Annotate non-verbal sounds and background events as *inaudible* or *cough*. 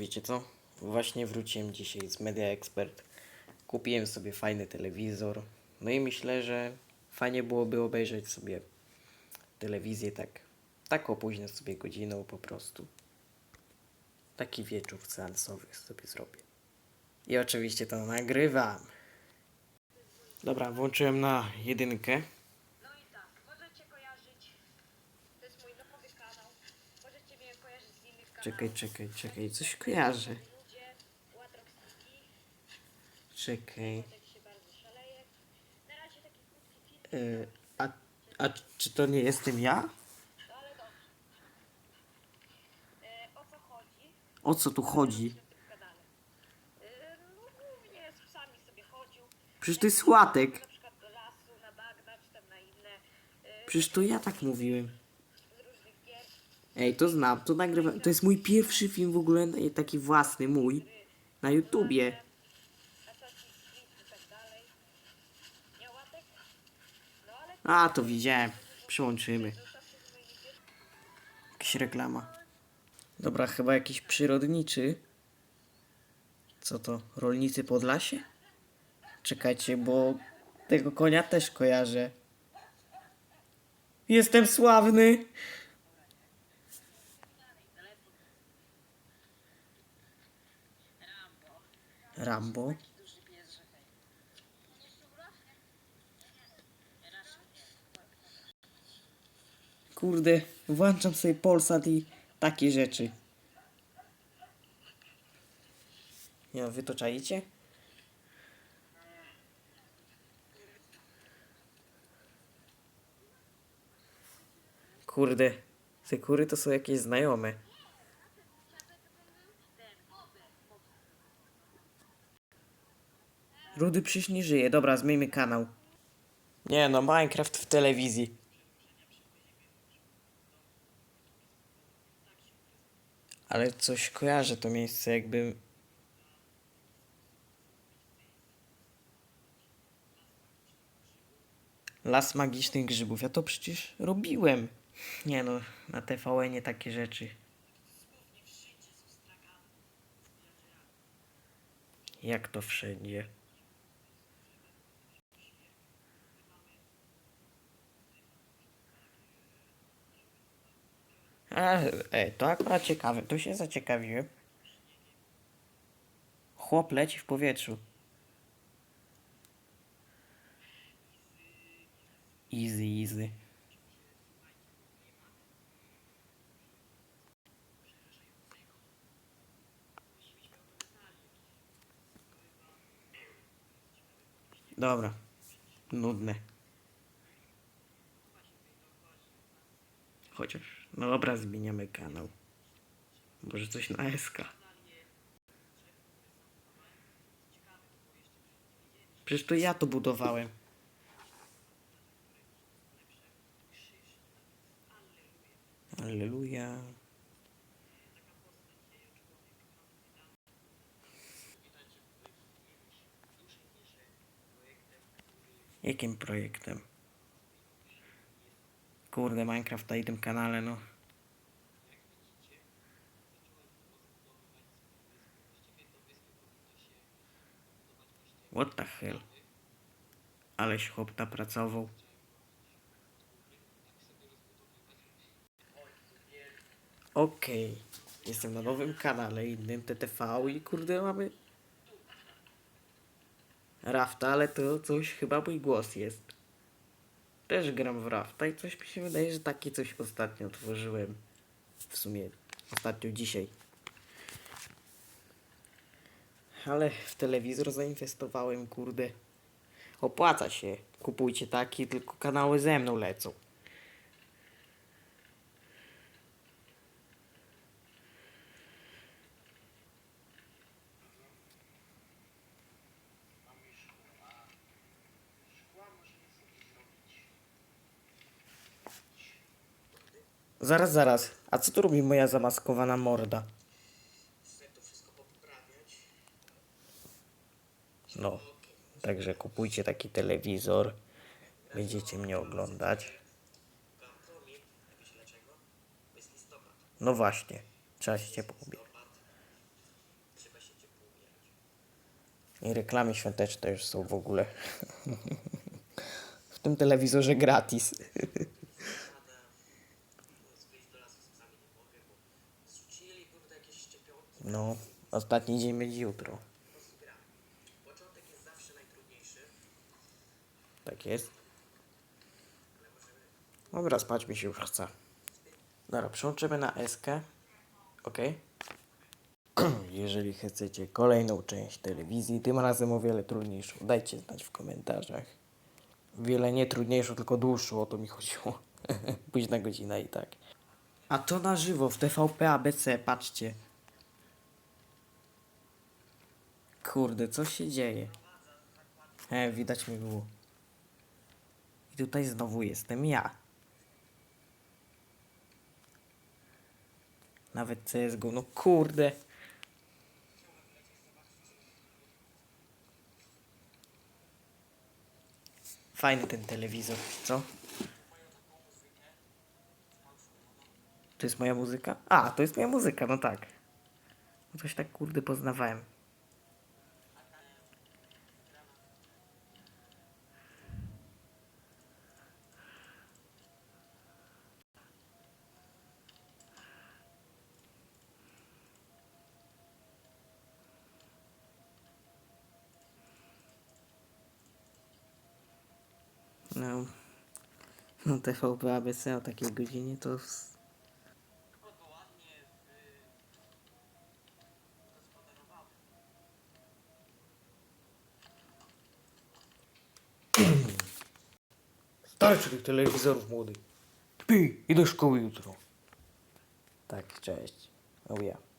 Wiecie co? Właśnie wróciłem dzisiaj z Media Expert. Kupiłem sobie fajny telewizor. No i myślę, że fajnie byłoby obejrzeć sobie telewizję tak, tak opóźnię sobie godziną po prostu. Taki wieczór seansowy sobie zrobię. I oczywiście to nagrywam. Dobra, włączyłem na jedynkę. No i tak, możecie kojarzyć. To jest mój nowy kanał. Możecie mnie kojarzyć. Czekaj, czekaj, czekaj, coś kojarzę. Czekaj. Y, a, a czy to nie jestem ja? E, o co tu chodzi? E. Przecież to jest łatek. E, Przecież to ja tak mówiłem. Ej, to znam, to nagrywam. To jest mój pierwszy film w ogóle, e, taki własny, mój, na YouTubie. A, to widziałem. Przyłączymy. Jakaś reklama. Dobra, chyba jakiś przyrodniczy. Co to? Rolnicy Podlasie? Czekajcie, bo tego konia też kojarzę. Jestem sławny! Rambo. Kurde, włączam sobie Polsat i takie rzeczy. Nie no, wy to czaicie? Kurde, te kury to są jakieś znajome. Rudy nie żyje. Dobra, zmieńmy kanał. Nie no, Minecraft w telewizji. Ale coś kojarzę to miejsce, jakby. Las magicznych grzybów. Ja to przecież robiłem. Nie no, na TVN nie takie rzeczy. Jak to wszędzie? A, ej, to akurat ciekawe, to się zaciekawiłem. Chłop leci w powietrzu. Easy, easy. Dobra. Nudne. Chociaż, no dobra, zmieniamy kanał. Może coś na SK. Przecież to ja to budowałem. Alleluja. Jakim projektem? Kurde, Minecraft na tym kanale, no. What the hell? Aleś chłop napracował. Okej. Jestem na nowym kanale innym TTV i kurde mamy Rafta, ale to coś chyba mój głos jest. Też gram w Rafta i coś mi się wydaje, że takie coś ostatnio tworzyłem. W sumie ostatnio dzisiaj. Ale w telewizor zainwestowałem, kurde. Opłaca się. Kupujcie taki, tylko kanały ze mną lecą. Zaraz, zaraz. A co tu robi moja zamaskowana morda? No, także kupujcie taki telewizor. Będziecie mnie oglądać. No właśnie, trzeba się ciepło ubrać. I reklamy świąteczne już są w ogóle. *laughs* w tym telewizorze gratis. *laughs* No, ostatni dzień będzie jutro. Tak jest. Dobra, spać mi się już chce. Dobra, przełączymy na SK. Ok. *clears throat* Jeżeli chcecie kolejną część telewizji, tym razem o wiele trudniejszą, dajcie znać w komentarzach. Wiele nie trudniejszą, tylko dłuższą, o to mi chodziło. *laughs* Późna godzina i tak. A to na żywo w TVP ABC, patrzcie. Kurde, co się dzieje? E, widać mi było. I tutaj znowu jestem ja. Nawet CSGO, no kurde. Fajny ten telewizor, co? To jest moja muzyka? A, to jest moja muzyka, no tak. No Coś tak kurde poznawałem. No, no TVP ABC o takiej godzinie to... Starczy tych telewizorów młody. Pi, idę do szkoły jutro. Tak, cześć. Oh yeah.